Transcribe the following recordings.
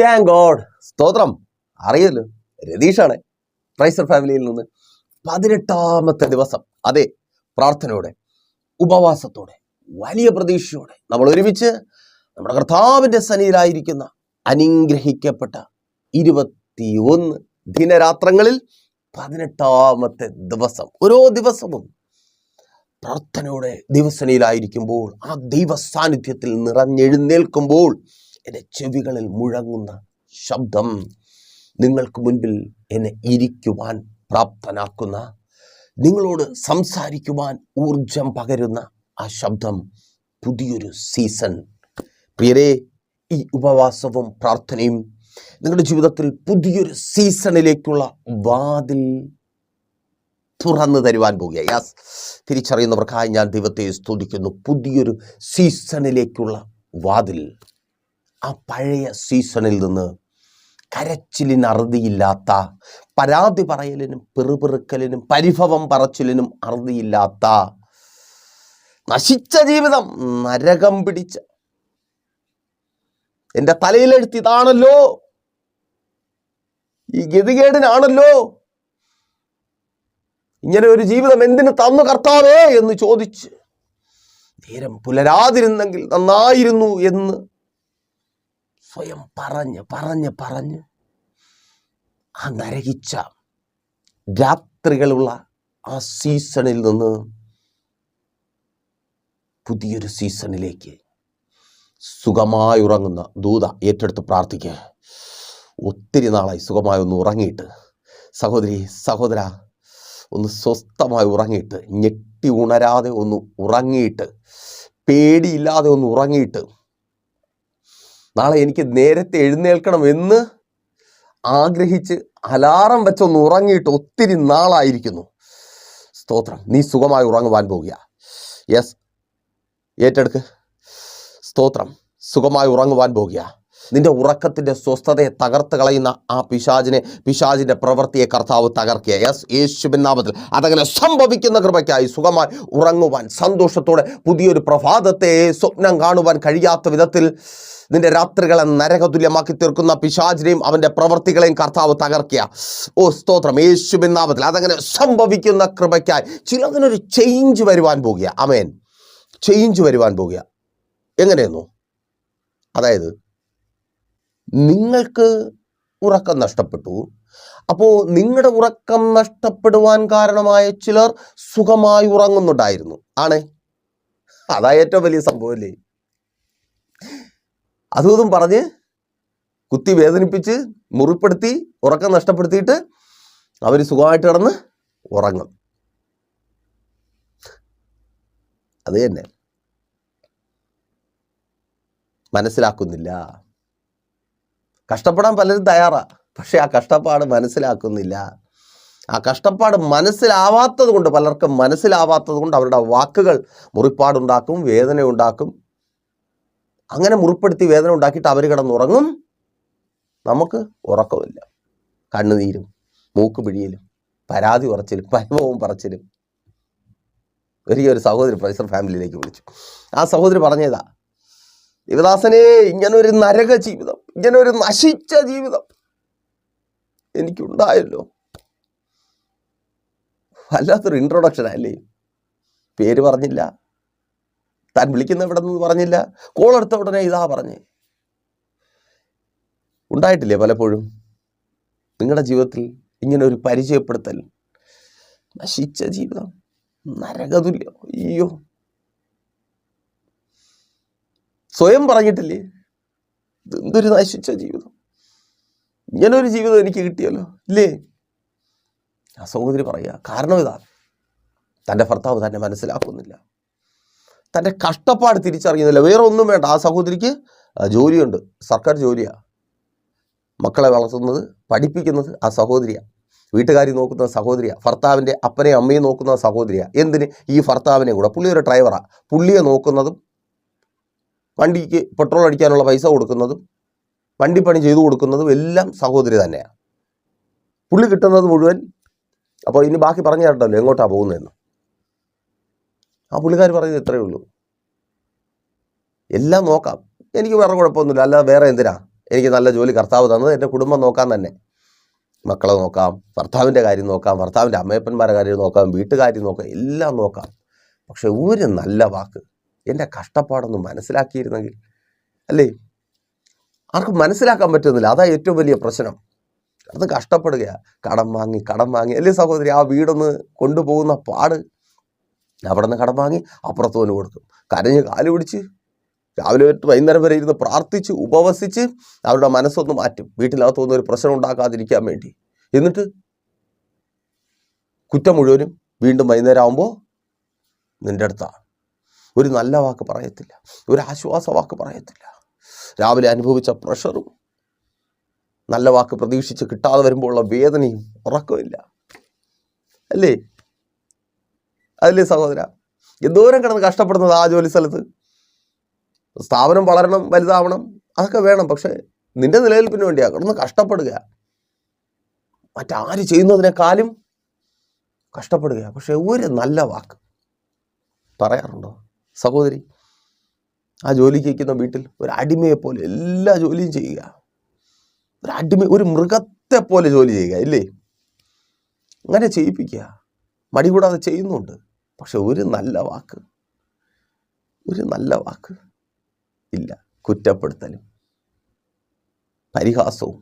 Thank God സ്തോത്രം. അറിയല്ലോ. രതീഷാണ്. പ്രൈസർ ഫാമിലിയിൽ നിന്ന് പതിനെട്ടാമത്തെ ദിവസം. അതെ പ്രാർത്ഥനയോടെ ഉപവാസത്തോടെ വലിയ പ്രതീക്ഷയോടെ നമ്മൾ ഒരുമിച്ച് നമ്മുടെ കർത്താവിന്റെ സനിയിലായിരിക്കുന്ന അനുഗ്രഹിക്കപ്പെട്ട ഇരുപത്തിയൊന്ന് ദിനരാത്രങ്ങളിൽ പതിനെട്ടാമത്തെ ദിവസം. ഓരോ ദിവസവും പ്രാർത്ഥനയോടെ ദിവസനയിലായിരിക്കുമ്പോൾ ആ ദൈവ സാന്നിധ്യത്തിൽ നിറഞ്ഞെഴുന്നേൽക്കുമ്പോൾ എന്റെ ചെവികളിൽ മുഴങ്ങുന്ന ശബ്ദം നിങ്ങൾക്ക് മുൻപിൽ എന്നെ ഇരിക്കുവാൻ പ്രാപ്തനാക്കുന്ന നിങ്ങളോട് സംസാരിക്കുവാൻ ഊർജം പകരുന്ന ആ ശബ്ദം പുതിയൊരു സീസൺ. പ്രിയരെ ഈ ഉപവാസവും പ്രാർത്ഥനയും നിങ്ങളുടെ ജീവിതത്തിൽ പുതിയൊരു സീസണിലേക്കുള്ള വാതിൽ തുറന്നു തരുവാൻ പോകുക യാസ് തിരിച്ചറിയുന്നവർക്കായി ഞാൻ ദൈവത്തെ സ്തുതിക്കുന്നു. പുതിയൊരു സീസണിലേക്കുള്ള വാതിൽ. ആ പഴയ സീസണിൽ നിന്ന് കരച്ചിലിന് അറുതിയില്ലാത്ത പരാതി പറയലിനും പെറുപെറുക്കലിനും പരിഭവം പറച്ചിലിനും അറുതിയില്ലാത്ത നശിച്ച ജീവിതം നരകം പിടിച്ച. എന്റെ തലയിലെഴുത്ത് ഇതാണല്ലോ. ഈ ഗതികേടിനാണല്ലോ. ഇങ്ങനെ ഒരു ജീവിതം എന്തിനു തന്നു കർത്താവേ എന്ന് ചോദിച്ച് നേരം പുലരാതിരുന്നെങ്കിൽ നന്നായിരുന്നു എന്ന് സ്വയം പറഞ്ഞ് പറഞ്ഞ് പറഞ്ഞ് ആ നരകിച്ച രാത്രികളുള്ള ആ സീസണിൽ നിന്ന് പുതിയൊരു സീസണിലേക്ക് സുഖമായി ഉറങ്ങുന്ന ദൂത ഏറ്റെടുത്ത് പ്രാർത്ഥിക്കുക. ഒത്തിരി നാളായി സുഖമായി ഒന്ന് ഉറങ്ങിയിട്ട്. സഹോദരി സഹോദര ഒന്ന് സ്വസ്ഥമായി ഉറങ്ങിയിട്ട് ഞെട്ടി ഉണരാതെ ഒന്ന് ഉറങ്ങിയിട്ട് പേടിയില്ലാതെ ഒന്ന് ഉറങ്ങിയിട്ട് നാളെ എനിക്ക് നേരത്തെ എഴുന്നേൽക്കണം എന്ന് ആഗ്രഹിച്ച് അലാറം വെച്ചൊന്ന് ഉറങ്ങിയിട്ട് ഒത്തിരി നാളായിരിക്കുന്നു. സ്തോത്രം. നീ സുഖമായി ഉറങ്ങുവാൻ പോകുക. യെസ് ഏറ്റെടുക്ക്. സ്തോത്രം. സുഖമായി ഉറങ്ങുവാൻ പോകുക. നിന്റെ ഉറക്കത്തിന്റെ സ്വസ്ഥതയെ തകർത്ത് കളയുന്ന ആ പിശാചിനെ പിശാചിന്റെ പ്രവൃത്തിയെ കർത്താവ് തകർക്കുക. യെസ് യേശുവിൻ നാമത്തിൽ അതങ്ങനെ സംഭവിക്കുന്ന കൃപയ്ക്കായി സുഖമായി ഉറങ്ങുവാൻ സന്തോഷത്തോടെ പുതിയൊരു പ്രഭാതത്തെ സ്വപ്നം കാണുവാൻ കഴിയാത്ത വിധത്തിൽ നിന്റെ രാത്രികളെ നരകതുല്യമാക്കി തീർക്കുന്ന പിശാചിനെയും അവന്റെ പ്രവർത്തികളെയും കർത്താവ് തകർക്കുക. ഓ സ്തോത്രം. യേശു നാമത്തിൽ അതങ്ങനെ സംഭവിക്കുന്ന കൃപയ്ക്കായി ചിലതിനൊരു ചേഞ്ച് വരുവാൻ പോകുക. അമേൻ ചേഞ്ച് വരുവാൻ പോകുക. എങ്ങനെയെന്നു? അതായത് നിങ്ങൾക്ക് ഉറക്കം നഷ്ടപ്പെട്ടു. അപ്പോൾ നിങ്ങളുടെ ഉറക്കം നഷ്ടപ്പെടുവാൻ കാരണമായ ചിലർ സുഖമായി ഉറങ്ങുന്നുണ്ടായിരുന്നു. ആണേ. അതാ ഏറ്റവും വലിയ സംഭവമല്ലേ അതും ഇതും പറഞ്ഞ് കുത്തി വേദനിപ്പിച്ച് മുറിപ്പെടുത്തി ഉറക്കം നഷ്ടപ്പെടുത്തിയിട്ട് അവർ സുഖമായിട്ട് കിടന്ന് ഉറങ്ങും. അത് തന്നെ. മനസ്സിലാക്കുന്നില്ല. കഷ്ടപ്പെടാൻ പലരും തയ്യാറാ. പക്ഷെ ആ കഷ്ടപ്പാട് മനസ്സിലാക്കുന്നില്ല. ആ കഷ്ടപ്പാട് മനസ്സിലാവാത്തത് കൊണ്ട് പലർക്കും മനസ്സിലാവാത്തത് കൊണ്ട് അവരുടെ വാക്കുകൾ മുറിപ്പാടുണ്ടാക്കും വേദന ഉണ്ടാക്കും അങ്ങനെ മുറിപ്പെടുത്തി വേദന ഉണ്ടാക്കിയിട്ട് അവർ കിടന്നുറങ്ങും. നമുക്ക് ഉറക്കമില്ല. കണ്ണുനീരും മൂക്ക് പിഴിയലും പരാതി ഉറച്ചിലും പരിഭവവും പറച്ചിലും. ഒരിക്കൽ ഒരു സഹോദരി പ്രൊഫസർ ഫാമിലിയിലേക്ക് വിളിച്ചു. ആ സഹോദരി പറഞ്ഞതാ ദേവദാസനെ ഇങ്ങനൊരു നരക ജീവിതം ഇങ്ങനൊരു നശിച്ച ജീവിതം എനിക്കുണ്ടായല്ലോ. വല്ലാത്തൊരു ഇൻട്രൊഡക്ഷൻ അല്ലേ? പേര് പറഞ്ഞില്ല. താൻ വിളിക്കുന്ന എവിടെ നിന്ന് പറഞ്ഞില്ല. കോൾ എടുത്ത ഉടനെ ഇതാ പറഞ്ഞ്. ഉണ്ടായിട്ടില്ലേ പലപ്പോഴും? നിങ്ങളുടെ ജീവിതത്തിൽ ഇങ്ങനെ ഒരു പരിചയപ്പെടുത്തൽ. നശിച്ച ജീവിതം. നരകതുല്യം. അയ്യോ. സ്വയം പറഞ്ഞിട്ടില്ലേ? എന്തൊരു നശിച്ച ജീവിതം? ഇങ്ങനെ ഒരു ജീവിതം എനിക്ക് കിട്ടിയല്ലോ. ഇല്ലേ? ആ സഹോദരി പറയുക കാരണം ഇതാ. തന്റെ ഭർത്താവ് തന്നെ മനസ്സിലാക്കുന്നില്ല. തന്റെ കഷ്ടപ്പാട് തിരിച്ചറിയുന്നില്ല. വേറെ ഒന്നും വേണ്ട. ആ സഹോദരിക്ക് ജോലിയുണ്ട്. സർക്കാർ ജോലിയാണ് മക്കളെ വളർത്തുന്നത് പഠിപ്പിക്കുന്നത് ആ സഹോദരിയാണ് വീട്ടുകാരി നോക്കുന്ന സഹോദരിയാണ് ഭർത്താവിന്റെ അപ്പനെ അമ്മയെ നോക്കുന്ന സഹോദരിയാണ് എന്തിന്? ഈ ഭർത്താവിനെ കൂടെ. പുള്ളി ഒരു ഡ്രൈവറാണ് പുള്ളിയെ നോക്കുന്നതും വണ്ടിക്ക് പെട്രോൾ അടിക്കാനുള്ള പൈസ കൊടുക്കുന്നതും വണ്ടിപ്പണി ചെയ്തു കൊടുക്കുന്നതും എല്ലാം സഹോദരി തന്നെയാണ് പുള്ളി കിട്ടുന്നത് മുഴുവൻ അപ്പോൾ ഇനി ബാക്കി പറഞ്ഞു തരണ്ടല്ലോ എങ്ങോട്ടാണ് പോകുന്നതെന്ന്. ആ പുള്ളിക്കാർ പറയുന്നത് ഇത്രയേ ഉള്ളൂ. എല്ലാം നോക്കാം. എനിക്ക് വേറെ കുഴപ്പമൊന്നുമില്ല. അല്ലാതെ വേറെ എന്തിനാ? എനിക്ക് നല്ല ജോലി കർത്താവ് തന്നത് എന്റെ കുടുംബം നോക്കാൻ തന്നെ. മക്കളെ നോക്കാം ഭർത്താവിന്റെ കാര്യം നോക്കാം ഭർത്താവിന്റെ അമ്മയപ്പന്മാരുടെ കാര്യം നോക്കാം വീട്ടുകാര്യം നോക്കാം എല്ലാം നോക്കാം. പക്ഷെ ഒരു നല്ല വാക്ക് എന്റെ കഷ്ടപ്പാടൊന്ന് മനസ്സിലാക്കിയിരുന്നെങ്കിൽ അല്ലേ? ആർക്കും മനസ്സിലാക്കാൻ പറ്റുന്നില്ല. അതാണ് ഏറ്റവും വലിയ പ്രശ്നം. അത് കഷ്ടപ്പെടുകയാണ് കടം വാങ്ങി കടം വാങ്ങി. അല്ലേ സഹോദരി ആ വീടൊന്ന് കൊണ്ടുപോകുന്ന പാട് അവിടെ നിന്ന് കടം വാങ്ങി അപ്പുറത്തോന് കൊടുക്കും കരഞ്ഞ് കാൽ പിടിച്ച് രാവിലെ തൊട്ട് വൈകുന്നേരം വരെ ഇരുന്ന് പ്രാർത്ഥിച്ച് ഉപവസിച്ച് അവരുടെ മനസ്സൊന്ന് മാറ്റും. വീട്ടിലകത്തൊന്നും ഒരു പ്രശ്നം ഉണ്ടാക്കാതിരിക്കാൻ വേണ്ടി. എന്നിട്ട് കുറ്റം മുഴുവനും വീണ്ടും വൈകുന്നേരം ആകുമ്പോൾ നിന്റെ അടുത്താണ്. ഒരു നല്ല വാക്ക് പറയത്തില്ല. ഒരു ആശ്വാസ വാക്ക് പറയത്തില്ല. രാവിലെ അനുഭവിച്ച പ്രഷറും നല്ല വാക്ക് പ്രതീക്ഷിച്ച് കിട്ടാതെ വരുമ്പോൾ ഉള്ള വേദനയും ഉറക്കമില്ല അല്ലേ? അതല്ലേ സഹോദര. എന്തോരം കിടന്ന് കഷ്ടപ്പെടുന്നത് ആ ജോലി സ്ഥലത്ത്. സ്ഥാപനം വളരണം വലുതാവണം അതൊക്കെ വേണം. പക്ഷേ നിന്റെ നിലനിൽപ്പിന് വേണ്ടിയാ കിടന്ന് കഷ്ടപ്പെടുക. മറ്റാര് ചെയ്യുന്നതിനേക്കാളും കഷ്ടപ്പെടുക. പക്ഷെ ഒരു നല്ല വാക്ക് പറയാറുണ്ടോ? സഹോദരി ആ ജോലിക്ക് വയ്ക്കുന്ന വീട്ടിൽ ഒരു അടിമയെ പോലെ എല്ലാ ജോലിയും ചെയ്യുക. ഒരു അടിമ ഒരു മൃഗത്തെ പോലെ ജോലി ചെയ്യുക ഇല്ലേ? അങ്ങനെ ചെയ്യിപ്പിക്കുക. മടി കൂടാതെ ചെയ്യുന്നുണ്ട്. പക്ഷെ ഒരു നല്ല വാക്ക് ഒരു നല്ല വാക്ക് ഇല്ല. കുറ്റപ്പെടുത്തലും പരിഹാസവും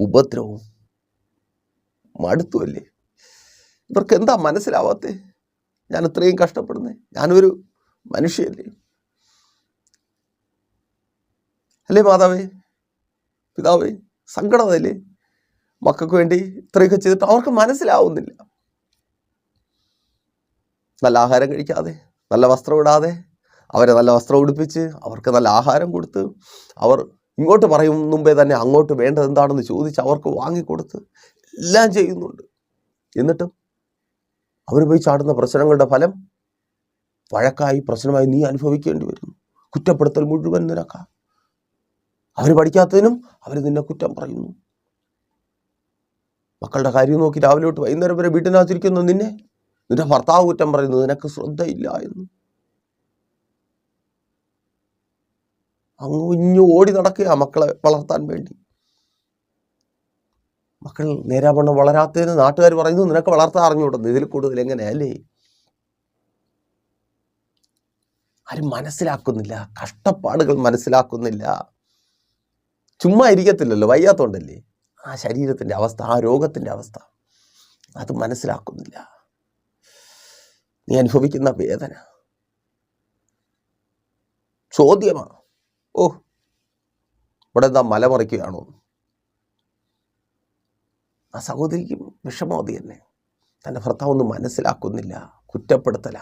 ഉപദ്രവവും മടുത്തുമല്ലേ ഇവർക്ക് എന്താ മനസ്സിലാവാത്തേ? ഞാൻ ഇത്രയും കഷ്ടപ്പെടുന്നേ. ഞാനൊരു മനുഷ്യല്ലേ അല്ലേ മാതാവേ? പിതാവേ സങ്കടമല്ലേ മക്കൾക്ക് വേണ്ടി ഇത്രയൊക്കെ ചെയ്തിട്ട് അവർക്ക് മനസ്സിലാവുന്നില്ല. നല്ല ആഹാരം കഴിക്കാതെ നല്ല വസ്ത്രം ഇടാതെ അവരെ നല്ല വസ്ത്രം ഉടുപ്പിച്ച് അവർക്ക് നല്ല ആഹാരം കൊടുത്ത് അവർ ഇങ്ങോട്ട് പറയും മുമ്പേ തന്നെ അങ്ങോട്ട് വേണ്ടത് എന്താണെന്ന് ചോദിച്ച് അവർക്ക് വാങ്ങിക്കൊടുത്ത് എല്ലാം ചെയ്യുന്നുണ്ട്. എന്നിട്ടും അവർ പോയി ചാടുന്ന പ്രശ്നങ്ങളുടെ ഫലം വഴക്കായി പ്രശ്നമായി നീ അനുഭവിക്കേണ്ടി വരുന്നു. കുറ്റപ്പെടുത്തൽ മുഴുവൻ നിനക്കാം. അവർ പഠിക്കാത്തതിനും അവർ നിന്നെ കുറ്റം പറയുന്നു. മക്കളുടെ കാര്യം നോക്കി രാവിലെ തൊട്ട് വൈകുന്നേരം വരെ വീട്ടിനകത്തിരിക്കുന്നു നിന്നെ നിന്റെ ഭർത്താവ് കുറ്റം പറയുന്നു നിനക്ക് ശ്രദ്ധയില്ല എന്ന്. അങ്ങ് ഇഞ്ഞു ഓടി നടക്കുക മക്കളെ വളർത്താൻ വേണ്ടി. മക്കൾ നേരാവണ്ണം വളരാത്തതിന് നാട്ടുകാർ പറയുന്നു നിനക്ക് വളർത്താൻ അറിഞ്ഞുകൂടുന്നു ഇതിൽ കൂടുതൽ എങ്ങനെയല്ലേ ആരും മനസ്സിലാക്കുന്നില്ല. കഷ്ടപ്പാടുകൾ മനസ്സിലാക്കുന്നില്ല. ചുമ്മാ ഇരിക്കത്തില്ലല്ലോ വയ്യാത്തോണ്ടല്ലേ? ആ ശരീരത്തിന്റെ അവസ്ഥ ആ രോഗത്തിന്റെ അവസ്ഥ. അത് മനസ്സിലാക്കുന്നില്ല. നീ അനുഭവിക്കുന്ന വേദന. ചോദ്യമാണ് ഓ ഇവിടെ എന്താ മലമറിക്കുകയാണോ ആ സഹോദരിക്കും വിഷമോതി തന്നെ. തന്റെ ഭർത്താവ് ഒന്നും മനസ്സിലാക്കുന്നില്ല കുറ്റപ്പെടുത്തല.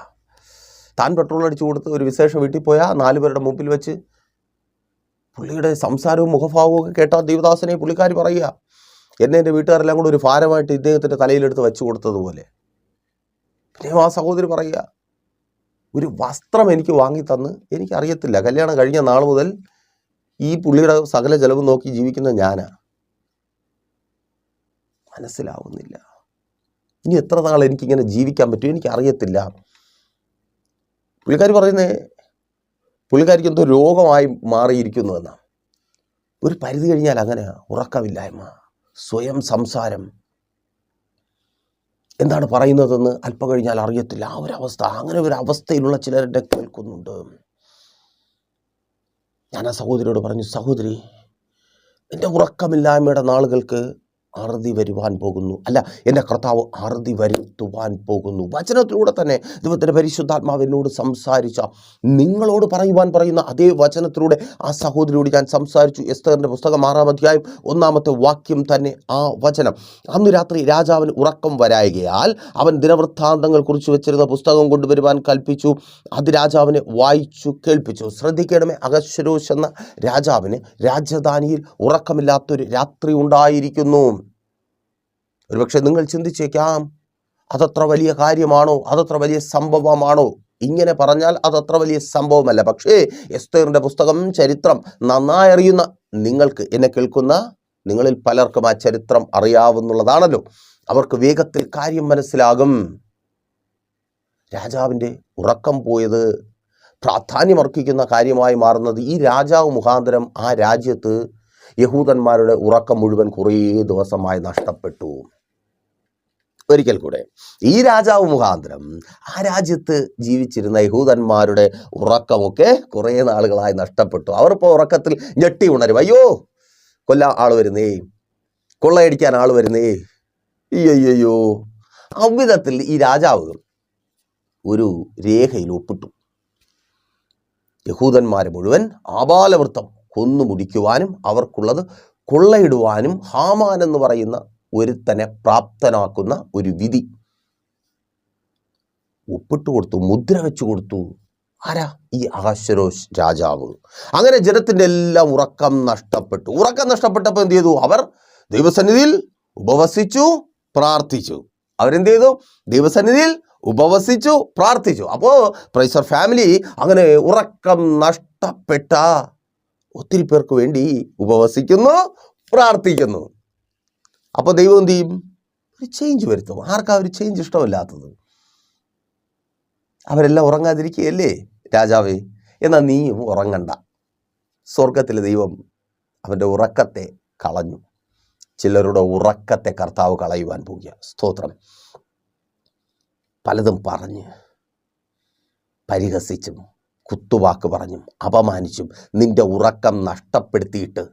താൻ പെട്രോൾ അടിച്ചു കൊടുത്ത് ഒരു വിശേഷം വീട്ടിൽ പോയാൽ നാല് പേരുടെ മുമ്പിൽ വെച്ച് പുള്ളിയുടെ സംസാരവും മുഖഭാവവും ഒക്കെ കേട്ടാൽ ദേവദാസനെ പുള്ളിക്കാർ പറയുക. എന്നെ എന്റെ വീട്ടുകാരെല്ലാം കൂടെ ഒരു ഭാരമായിട്ട് ഇദ്ദേഹത്തിന്റെ തലയിലെടുത്ത് വെച്ചു കൊടുത്തതുപോലെ. പിന്നെ ആ സഹോദരി പറയുക ഒരു വസ്ത്രം എനിക്ക് വാങ്ങി തന്ന് എനിക്കറിയത്തില്ല. കല്യാണം കഴിഞ്ഞ നാൾ മുതൽ ഈ പുള്ളിയുടെ സകല ചെലവ് നോക്കി ജീവിക്കുന്ന ഞാനാ. മനസ്സിലാവുന്നില്ല. ഇനി എത്ര നാൾ എനിക്കിങ്ങനെ ജീവിക്കാൻ പറ്റും? എനിക്കറിയത്തില്ല. പുള്ളിക്കാർ പറയുന്നേ പുള്ളിക്കാരിക്ക് എന്തോ രോഗമായി മാറിയിരിക്കുന്നു എന്നാണ് ഒരു പരിധി കഴിഞ്ഞാൽ അങ്ങനെയാ. ഉറക്കമില്ലായ്മ. സ്വയം സംസാരം. എന്താണ് പറയുന്നതെന്ന് അല്പം കഴിഞ്ഞാൽ അറിയത്തില്ല. ആ ഒരു അവസ്ഥ അങ്ങനെ ഒരു അവസ്ഥയിലുള്ള ചിലരുടെ കേൾക്കുന്നുണ്ട്. ഞാൻ ആ സഹോദരിയോട് പറഞ്ഞു സഹോദരി എന്റെ ഉറക്കമില്ലായ്മയുടെ നാളുകൾക്ക് അറുതി വരുവാൻ പോകുന്നു. അല്ല എന്റെ കർത്താവ് അറുതി വരുത്തുവാൻ പോകുന്നു. വചനത്തിലൂടെ തന്നെ ദൈവത്തിന്റെ പരിശുദ്ധാത്മാവിനോട് സംസാരിച്ച നിങ്ങളോട് പറയുവാൻ പറയുന്ന അതേ വചനത്തിലൂടെ ആ സഹോദരിയോട് ഞാൻ സംസാരിച്ചു. എസ്തറിന്റെ പുസ്തകം ആറാം അധ്യായം ഒന്നാമത്തെ വാക്യം തന്നെ ആ വചനം. അന്ന് രാത്രി രാജാവിന് ഉറക്കം വരായകയാൽ അവൻ ദിനവൃത്താന്തങ്ങൾ കുറിച്ച് വെച്ചിരുന്ന പുസ്തകം കൊണ്ടുവരുവാൻ കൽപ്പിച്ചു. അത് രാജാവിനെ വായിച്ചു കേൾപ്പിച്ചു. ശ്രദ്ധിക്കണമേ അഗശ്വരോഷ് എന്ന രാജാവിന് രാജധാനിയിൽ ഉറക്കമില്ലാത്തൊരു രാത്രി ഉണ്ടായിരിക്കുന്നു. ഒരുപക്ഷെ നിങ്ങൾ ചിന്തിച്ചേക്കാം അതത്ര വലിയ കാര്യമാണോ അതത്ര വലിയ സംഭവമാണോ? ഇങ്ങനെ പറഞ്ഞാൽ അതത്ര വലിയ സംഭവമല്ല. പക്ഷേ എസ്തേറിന്റെ പുസ്തകം ചരിത്രം നന്നായി അറിയുന്ന നിങ്ങൾക്ക് എന്നെ കേൾക്കുന്ന നിങ്ങളിൽ പലർക്കും ആ ചരിത്രം അറിയാവുന്നുള്ളതാണല്ലോ. അവർക്ക് വേഗത്തിൽ കാര്യം മനസ്സിലാകും. രാജാവിന്റെ ഉറക്കം പോയത് പ്രാധാന്യമർഹിക്കുന്ന കാര്യമായി മാറുന്നത് ഈ രാജാവ് മുഖാന്തരം ആ രാജ്യത്ത് യഹൂദന്മാരുടെ ഉറക്കം മുഴുവൻ കുറേ ദിവസമായി നഷ്ടപ്പെട്ടു. ഒരിക്കൽ കൂടെ. ഈ രാജാവ് മുഖാന്തരം ആ രാജ്യത്ത് ജീവിച്ചിരുന്ന യഹൂദന്മാരുടെ ഉറക്കമൊക്കെ കുറേ നാളുകളായി നഷ്ടപ്പെട്ടു. അവർ ഇപ്പോൾ ഉറക്കത്തിൽ ഞെട്ടി ഉണരും. അയ്യോ കൊല്ല ആൾ വരുന്നേ കൊള്ളയടിക്കാൻ ആൾ വരുന്നേ അയ്യോ അവിധത്തിൽ ഈ രാജാവ് ഒരു രേഖയിൽ ഒപ്പിട്ടു. യഹൂദന്മാരെ മുഴുവൻ ആപാലവൃത്തം കൊന്നു മുടിക്കുവാനും അവർക്കുള്ളത് കൊള്ളയിടുവാനും ഹാമാൻ എന്ന് പറയുന്ന ഒരുത്തനെ പ്രാപ്തനാക്കുന്ന ഒരു വിധി. ഒപ്പിട്ട് കൊടുത്തു മുദ്ര വെച്ചു കൊടുത്തു. ആരാ? ഈ അഹശ്വരോഷ് രാജാവ്. അങ്ങനെ ജനത്തിന്റെ എല്ലാം ഉറക്കം നഷ്ടപ്പെട്ടു. ഉറക്കം നഷ്ടപ്പെട്ടപ്പോൾ എന്ത് ചെയ്തു? അവർ ദൈവസന്നിധിയിൽ ഉപവസിച്ചു പ്രാർത്ഥിച്ചു. അവരെന്ത് ചെയ്തു? ദൈവസന്നിധിയിൽ ഉപവസിച്ചു പ്രാർത്ഥിച്ചു. അപ്പോൾ പ്രൈസർ ഫാമിലി അങ്ങനെ ഉറക്കം നഷ്ടപ്പെട്ട ഒത്തിരി പേർക്ക് വേണ്ടി ഉപവസിക്കുന്നു പ്രാർത്ഥിക്കുന്നു. അപ്പോൾ ദൈവം എന്ത് ചെയ്യും? ഒരു ചേഞ്ച് വരുത്തും. ആർക്കാ ഒരു ചേഞ്ച് ഇഷ്ടമില്ലാത്തത്? അവരെല്ലാം ഉറങ്ങാതിരിക്കുകയല്ലേ രാജാവേ? എന്നാൽ നീയും ഉറങ്ങണ്ട. സ്വർഗത്തിലെ ദൈവം അവന്റെ ഉറക്കത്തെ കളഞ്ഞു. ചിലരുടെ ഉറക്കത്തെ കർത്താവ് കളയുവാൻ പോകുക സ്തോത്രം. പലതും പറഞ്ഞ് പരിഹസിച്ചും കുത്തുവാക്ക് പറഞ്ഞും അപമാനിച്ചും നിന്റെ ഉറക്കം നഷ്ടപ്പെടുത്തിയിട്ട്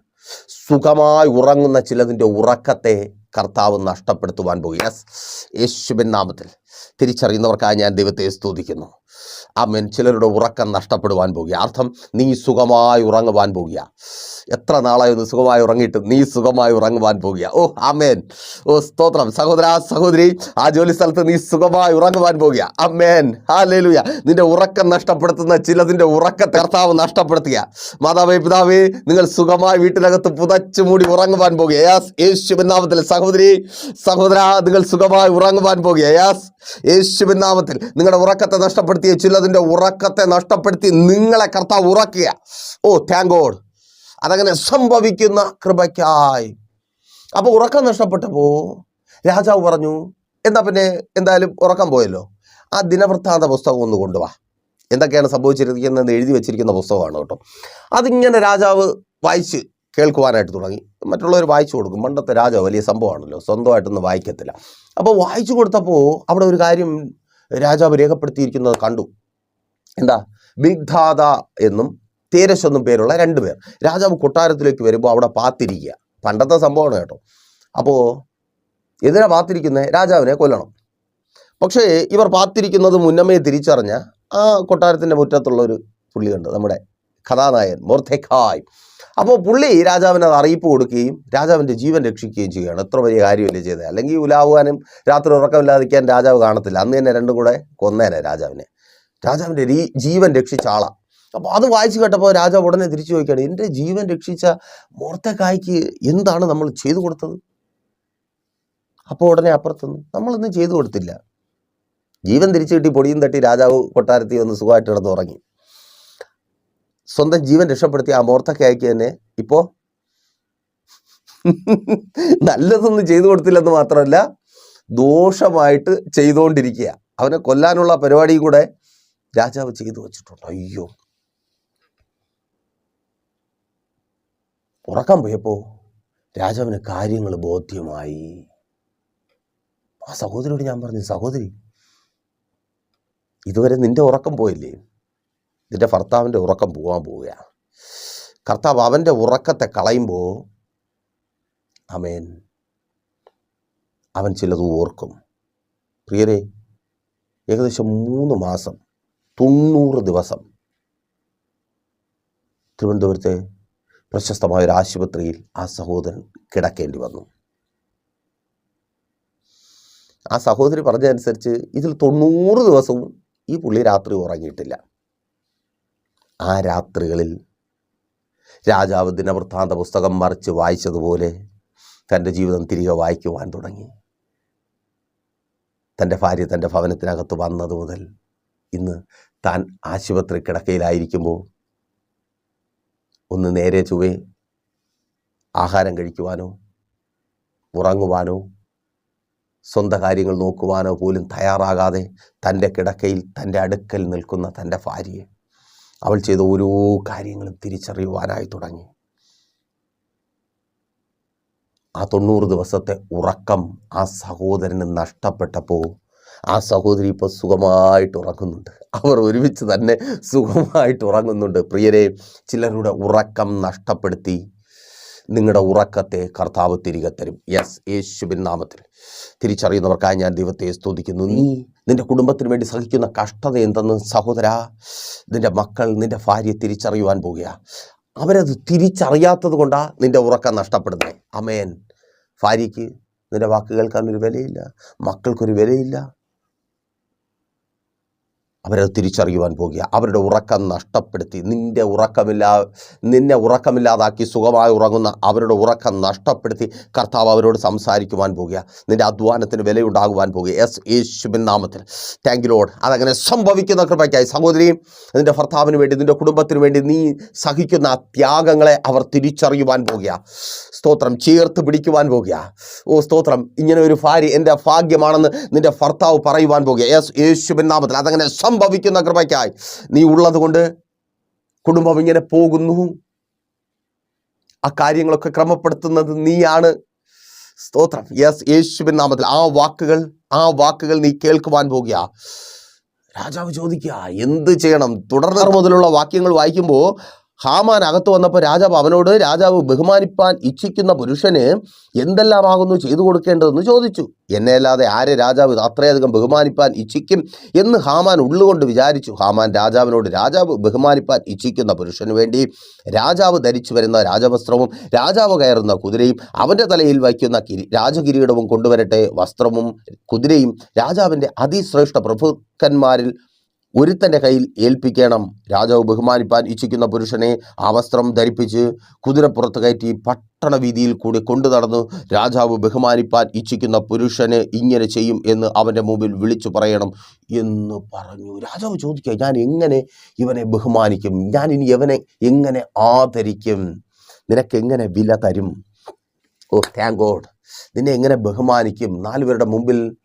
സുഖമായി ഉറങ്ങുന്ന ചിലതിന്റെ ഉറക്കത്തെ കർത്താവ് നഷ്ടപ്പെടുത്തുവാൻ പോകും യെസ് യേശുബിൻ നാമത്തിൽ. തിരിച്ചറിയുന്നവർക്കായി ഞാൻ ദൈവത്തെ സ്തുതിക്കുന്നു. അമ്മൻ ചിലരുടെ ഉറക്കം നഷ്ടപ്പെടുവാൻ പോകുക. അർത്ഥം നീ സുഖമായി ഉറങ്ങുവാൻ പോകുക. എത്ര നാളായി ഒന്ന് സുഖമായി ഉറങ്ങിയിട്ട് നീ സുഖമായി ഉറങ്ങുവാൻ പോകുക. ഓ അമ്മേൻ ഓ സ്തോത്രം. സഹോദര സഹോദരി ആ ജോലി സ്ഥലത്ത് നീ സുഖമായി ഉറങ്ങുവാൻ പോകുക. അമ്മേൻ ഹാലേലുയ നിന്റെ ഉറക്കം നഷ്ടപ്പെടുത്തുന്ന ചിലതിന്റെ ഉറക്കത്തെ കർത്താവ് നഷ്ടപ്പെടുത്തുക. മാതാവേ പിതാവേ നിങ്ങൾ സുഖമായി വീട്ടിനകത്ത് പുതച്ചു മൂടി ഉറങ്ങുവാൻ പോകുക. യാസ് യേശു നാമത്തിൽ സഹോദരി സഹോദര നിങ്ങൾ സുഖമായി ഉറങ്ങുവാൻ പോകുക. യാസ് യേശുവിൻ നാമത്തിൽ നിങ്ങളുടെ ഉറക്കത്തെ നഷ്ടപ്പെടുത്തിയ ചിലതിന്റെ ഉറക്കത്തെ നഷ്ടപ്പെടുത്തി നിങ്ങളെ കർത്താവ് ഉറക്കുക. ഓ താങ്ക് ഗോഡ് അതങ്ങനെ സംഭവിക്കുന്ന കൃപയ്ക്കായി. അപ്പോൾ ഉറക്കം നഷ്ടപ്പെട്ടപ്പോൾ രാജാവ് പറഞ്ഞു എന്നാ പിന്നെ എന്തായാലും ഉറക്കം പോയല്ലോ. ആ ദിനവൃത്താന്ത പുസ്തകം ഒന്ന് കൊണ്ടുവാ. എന്തൊക്കെയാണ് സംഭവിച്ചിരിക്കുന്നത് എഴുതി വെച്ചിരിക്കുന്ന പുസ്തകമാണ് കേട്ടോ. അതിങ്ങനെ രാജാവ് വായിച്ച് കേൾക്കുവാനായിട്ട് തുടങ്ങി. മറ്റുള്ളവർ വായിച്ചു കൊടുക്കും. പണ്ടത്തെ രാജാവ് വലിയ സംഭവമാണല്ലോ. സ്വന്തമായിട്ടൊന്നും വായിക്കത്തില്ല. അപ്പോൾ വായിച്ചു കൊടുത്തപ്പോൾ അവിടെ ഒരു കാര്യം രാജാവ് രേഖപ്പെടുത്തിയിരിക്കുന്നത് കണ്ടു. എന്താ? ബിഗ്ധാത എന്നും തേരശ് എന്നും പേരുള്ള രണ്ട് പേർ. രാജാവ് കൊട്ടാരത്തിലേക്ക് വരുമ്പോൾ അവിടെ പാത്തിരിക്കുക. പണ്ടത്തെ സംഭവമാണ് കേട്ടോ. അപ്പോൾ എതിരെ പാത്തിരിക്കുന്നത് രാജാവിനെ കൊല്ലണം. പക്ഷേ ഇവർ പാത്തിരിക്കുന്നത് മുന്നമേ തിരിച്ചറിഞ്ഞ ആ കൊട്ടാരത്തിന്റെ മുറ്റത്തുള്ള ഒരു പുള്ളിയുണ്ട് നമ്മുടെ കഥാനായകൻ മൊർദ്ധെഖായ് അപ്പോൾ പുള്ളി രാജാവിന് അത് അറിയിപ്പ് കൊടുക്കുകയും രാജാവിന്റെ ജീവൻ രക്ഷിക്കുകയും ചെയ്യുകയാണ്. എത്ര വലിയ കാര്യമല്ലേ ചെയ്തത്. അല്ലെങ്കിൽ ഉലാവുവാനും രാത്രി ഉറക്കമില്ലാതിരിക്കാൻ രാജാവ് കാണത്തില്ല. അന്ന് തന്നെ രണ്ടും കൂടെ കൊന്നേനെ രാജാവിനെ. രാജാവിന്റെ ജീവൻ രക്ഷിച്ച ആളാണ് അപ്പോൾ അത് വായിച്ചു കേട്ടപ്പോൾ രാജാവ് ഉടനെ തിരിച്ചു ചോദിക്കുകയാണ് എന്റെ ജീവൻ രക്ഷിച്ച മോർത്തക്കായ്ക്ക് എന്താണ് നമ്മൾ ചെയ്തു കൊടുത്തത്? അപ്പോൾ ഉടനെ അപ്പുറത്തുനിന്ന് നമ്മളൊന്നും ചെയ്തു കൊടുത്തില്ല. ജീവൻ തിരിച്ചു കിട്ടി പൊടിയും തട്ടി രാജാവ് കൊട്ടാരത്തിൽ വന്ന് സുഖമായിട്ട് കിടന്ന് ഉറങ്ങി. സ്വന്തം ജീവൻ രക്ഷപ്പെടുത്തിയ ആ മോർത്തക്കായ്ക്ക് തന്നെ ഇപ്പോൾ നല്ലതൊന്നും ചെയ്തു കൊടുത്തില്ലെന്ന് മാത്രമല്ല ദോഷമായിട്ട് ചെയ്തുകൊണ്ടിരിക്കുക അവനെ കൊല്ലാനുള്ള പരിപാടി കൂടെ രാജാവ് ചെയ്തു വച്ചിട്ടുണ്ട്. അയ്യോ. ഉറക്കം പോയപ്പോൾ രാജാവിന് കാര്യങ്ങൾ ബോധ്യമായി. ആ സഹോദരിയോട് ഞാൻ പറഞ്ഞു സഹോദരി ഇതുവരെ നിന്റെ ഉറക്കം പോയില്ലേ? നിന്റെ ഭർത്താവിന്റെ ഉറക്കം പോകാൻ പോവുകയാണ്. കർത്താവ് അവന്റെ ഉറക്കത്തെ കളയുമ്പോൾ അമേൻ അവൻ ചിലത് ഓർക്കും. പ്രിയരെ ഏകദേശം മൂന്ന് മാസം തൊണ്ണൂറ് ദിവസം തിരുവനന്തപുരത്തെ പ്രശസ്തമായ ഒരു ആശുപത്രിയിൽ ആ സഹോദരൻ കിടക്കേണ്ടി വന്നു. ആ സഹോദരി പറഞ്ഞതനുസരിച്ച് ഇതിൽ തൊണ്ണൂറ് ദിവസവും ഈ പുള്ളി രാത്രി ഉറങ്ങിയിട്ടില്ല. ആ രാത്രികളിൽ രാജാവ് ദിനവൃത്താന്ത പുസ്തകം മറിച്ച് വായിച്ചതുപോലെ തന്റെ ജീവിതം തിരികെ വായിക്കുവാൻ തുടങ്ങി. തന്റെ ഭാര്യ തന്റെ ഭവനത്തിനകത്ത് വന്നത് മുതൽ ഇന്ന് താൻ ആശുപത്രി കിടക്കയിലായിരിക്കുമ്പോൾ ഒന്ന് നേരെ ചുവേ ആഹാരം കഴിക്കുവാനോ ഉറങ്ങുവാനോ സ്വന്തം കാര്യങ്ങൾ നോക്കുവാനോ പോലും തയ്യാറാകാതെ തന്റെ കിടക്കയിൽ തന്റെ അടുക്കൽ നിൽക്കുന്ന തന്റെ ഭാര്യയെ അവൾ ചെയ്ത ഓരോ കാര്യങ്ങളും തിരിച്ചറിയുവാനായി തുടങ്ങി. ആ തൊണ്ണൂറ് ദിവസത്തെ ഉറക്കം ആ സഹോദരന് നഷ്ടപ്പെട്ടപ്പോൾ ആ സഹോദരി ഇപ്പോൾ സുഖമായിട്ട് ഉറങ്ങുന്നുണ്ട്. അവർ ഒരുമിച്ച് തന്നെ സുഖമായിട്ട് ഉറങ്ങുന്നുണ്ട്. പ്രിയരെ ചിലരുടെ ഉറക്കം നഷ്ടപ്പെടുത്തി നിങ്ങളുടെ ഉറക്കത്തെ കർത്താവ് തിരികെ തരും. യെസ് യേശുബിൻ നാമത്തിൽ. തിരിച്ചറിയുന്നവർക്കായി ഞാൻ ദൈവത്തെ സ്തുതിക്കുന്നു. നീ നിന്റെ കുടുംബത്തിന് വേണ്ടി സഹിക്കുന്ന കഷ്ടത എന്തെന്ന് സഹോദര? നിന്റെ മക്കൾ നിന്റെ ഭാര്യ തിരിച്ചറിയുവാൻ പോവുകയാണ് അവരത് തിരിച്ചറിയാത്തത് കൊണ്ടാണ് നിന്റെ ഉറക്കം നഷ്ടപ്പെടുന്നത്. അമേൻ ഭാര്യയ്ക്ക് നിന്റെ അതിനൊരു വിലയില്ല. മക്കൾക്കൊരു വിലയില്ല. അവരത് തിരിച്ചറിയുവാൻ പോകുക. അവരുടെ ഉറക്കം നഷ്ടപ്പെടുത്തി. നിന്റെ ഉറക്കമില്ലാ നിന്നെ ഉറക്കമില്ലാതാക്കി സുഖമായി ഉറങ്ങുന്ന അവരുടെ ഉറക്കം നഷ്ടപ്പെടുത്തി കർത്താവ് അവരോട് സംസാരിക്കുവാൻ പോകുക. നിന്റെ അധ്വാനത്തിന് വിലയുണ്ടാകുവാൻ പോകുക. എസ് യേശുബിൻ നാമത്തിൽ. താങ്ക് ലോഡ് അതങ്ങനെ സംഭവിക്കുന്ന കൃപയ്ക്കായി സഹോദരിയും നിന്റെ ഭർത്താവിന് വേണ്ടി നിന്റെ കുടുംബത്തിന് വേണ്ടി നീ സഹിക്കുന്ന ത്യാഗങ്ങളെ അവർ തിരിച്ചറിയുവാൻ പോകുക. സ്തോത്രം ചേർത്ത് പിടിക്കുവാൻ പോകുക. ഓ സ്തോത്രം. ഇങ്ങനെ ഒരു ഭാര്യ എന്റെ ഭാഗ്യമാണെന്ന് നിന്റെ ഭർത്താവ് പറയുവാൻ പോകുക. യെസ് യേശുബിൻ നാമത്തിൽ. അതങ്ങനെ സംഭവിക്കുന്ന കൃപയ്ക്കായി. നീ ഉള്ളത് കൊണ്ട് കുടുംബം ഇങ്ങനെ പോകുന്നു. ആ കാര്യങ്ങളൊക്കെ ക്രമപ്പെടുത്തുന്നത് നീയാണ്. സ്തോത്രം. യെസ് യേശുവിൻ നാമത്തിൽ. ആ വാക്കുകൾ ആ വാക്കുകൾ നീ കേൾക്കുവാൻ പോകുക. രാജാവ് ചോദിക്കുക എന്ത് ചെയ്യണം? തുടർന്ന് മുതലുള്ള വാക്യങ്ങൾ വായിക്കുമ്പോൾ ഹാമാൻ അകത്ത് വന്നപ്പോൾ രാജാവ് അവനോട് രാജാവ് ബഹുമാനിപ്പാൻ ഇച്ഛിക്കുന്ന പുരുഷന് എന്തെല്ലാമാകുന്നു ചെയ്തു കൊടുക്കേണ്ടതെന്ന് ചോദിച്ചു. എന്നെ അല്ലാതെ ആരെ രാജാവ് അത്രയധികം ബഹുമാനിപ്പാൻ ഇച്ഛിക്കും? എന്ന് ഹാമാൻ ഉള്ളുകൊണ്ട് വിചാരിച്ചു. ഹാമാൻ രാജാവിനോട് രാജാവ് ബഹുമാനിപ്പാൻ ഇച്ഛിക്കുന്ന പുരുഷന് വേണ്ടി രാജാവ് ധരിച്ചു വരുന്ന രാജവസ്ത്രവും രാജാവ് കയറുന്ന കുതിരയും അവന്റെ തലയിൽ വയ്ക്കുന്ന കിരി രാജകിരീടവും കൊണ്ടുവരട്ടെ വസ്ത്രവും കുതിരയും രാജാവിന്റെ അതിശ്രേഷ്ഠ പ്രഭുക്കന്മാരിൽ ഒരുത്തന്റെ കയ്യിൽ ഏൽപ്പിക്കണം. രാജാവ് ബഹുമാനിപ്പാൻ ഇച്ഛിക്കുന്ന പുരുഷനെ ആ വസ്ത്രം ധരിപ്പിച്ച് കുതിരപ്പുറത്ത് കയറ്റി പട്ടണ വീതിയിൽ കൂടി കൊണ്ടു നടന്നു രാജാവ് ബഹുമാനിപ്പാൻ ഇച്ഛിക്കുന്ന പുരുഷന് ഇങ്ങനെ ചെയ്യും എന്ന് അവന്റെ മുമ്പിൽ വിളിച്ചു പറയണം എന്ന് പറഞ്ഞു. രാജാവ് ചോദിക്കുക ഞാൻ എങ്ങനെ ഇവനെ ബഹുമാനിക്കും? ഞാൻ ഇനി ഇവനെ എങ്ങനെ ആദരിക്കും? നിനക്ക് എങ്ങനെ വില തരും? ഓ താങ്ക് ഗോഡ് നിന്നെ എങ്ങനെ ബഹുമാനിക്കും? നാലുപേരുടെ മുമ്പിൽ